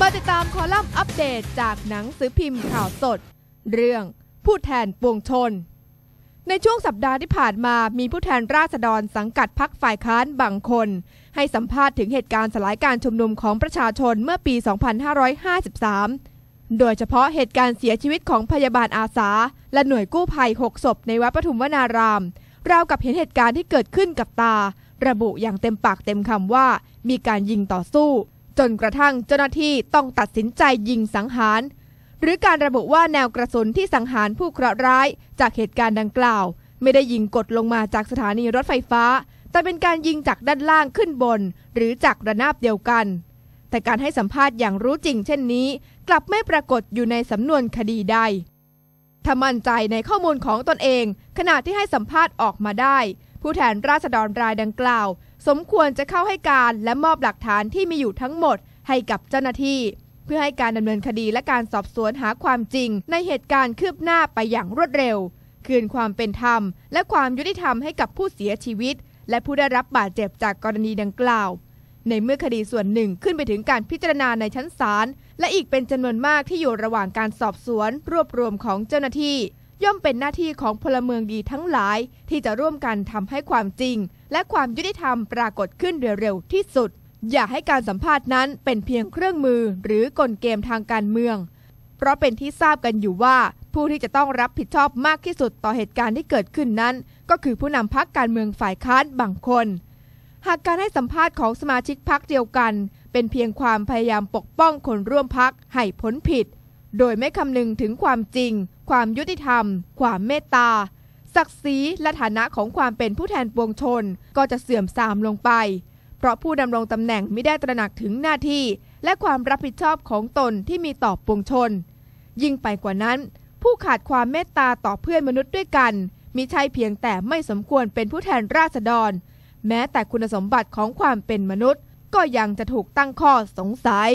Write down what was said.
มาติดตามคอลัมน์อัปเดตจากหนังสือพิมพ์ข่าวสด เรื่องผู้แทนปวงชน ในช่วงสัปดาห์ที่ผ่านมามีผู้แทนราษฎรสังกัดพักฝ่ายค้านบางคน ให้สัมภาษณ์ถึงเหตุการณ์สลายการชุมนุมของประชาชนเมื่อปี 2553 โดยเฉพาะเหตุการณ์เสียชีวิตของพยาบาลอาสา และหน่วยกู้ภัย 6 ศพในวัดปทุมวนารามราวกับเห็นเหตุการณ์ที่เกิดขึ้นกับตา ระบุอย่างเต็มปากเต็มคำว่า มีการยิงต่อสู้ จนกระทั่งเจ้าหน้าที่ต้องตัดสินใจยิงสังหาร หรือการระบุว่าแนวกระสุนที่สังหารผู้เคราะห์ร้ายจากเหตุการณ์ดังกล่าว ไม่ได้ยิงกดลงมาจากสถานีรถไฟฟ้า แต่เป็นการยิงจากด้านล่างขึ้นบน หรือจากระนาบเดียวกัน แต่การให้สัมภาษณ์อย่างรู้จริง เช่นนี้ กลับไม่ปรากฏอยู่ในสำนวนคดีใดถ้ามั่นใจในข้อมูลของตนเอง ขณะที่ให้สัมภาษณ์ออกมาได้ ผู้แทนราษฎรรายดังกล่าว สมควรจะเข้าให้การและมอบหลักฐานที่มีอยู่ทั้งหมดให้กับเจ้าหน้าที่ เพื่อให้การดำเนินคดีและการสอบสวนหาความจริง ในเหตุการณ์คืบหน้าไปอย่างรวดเร็ว คืนความเป็นธรรม และความยุติธรรมให้กับผู้เสียชีวิต และผู้ได้รับบาดเจ็บจากกรณีดังกล่าว ในเมื่อคดีส่วนหนึ่งขึ้นไปถึงการพิจารณาในชั้นศาลและอีกเป็นจำนวนมากที่อยู่ระหว่างการสอบสวน รวบรวมของเจ้าหน้าที่ ย่อมเป็นหน้าที่ของพลเมืองดีทั้งหลาย ที่จะร่วมกันทำให้ความจริง และความยุติธรรมปรากฏขึ้นเร็วที่สุด อย่าให้การสัมภาษณ์นั้นเป็นเพียงเครื่องมือหรือกลเกมทางการเมือง เพราะเป็นที่ทราบกันอยู่ว่า ผู้ที่จะต้องรับผิดชอบมากที่สุดต่อเหตุการณ์ที่เกิดขึ้นนั้น ก็คือผู้นำพักการเมืองฝ่ายค้านบางคน หากการให้สัมภาษณ์ของสมาชิกพักเดียวกัน เป็นเพียงความพยายามปกป้องคนร่วมพักให้พ้นผิดโดยไม่คำนึงถึงความจริง ความยุติธรรม ความเมตตา ศักดิ์ศรีและฐานะของความเป็นผู้แทนปวงชน ก็จะเสื่อมทรามลงไป เพราะผู้ดำรงตำแหน่งไม่ได้ตระหนักถึงหน้าที่ และความรับผิดชอบของตนที่มีต่อปวงชน ยิ่งไปกว่านั้น ผู้ขาดความเมตตาต่อเพื่อนมนุษย์ด้วยกันมิใช่เพียงแต่ไม่สมควรเป็นผู้แทนราษฎร แม้แต่คุณสมบัติของความเป็นมนุษย์ ก็ยังจะถูกตั้งข้อสงสัย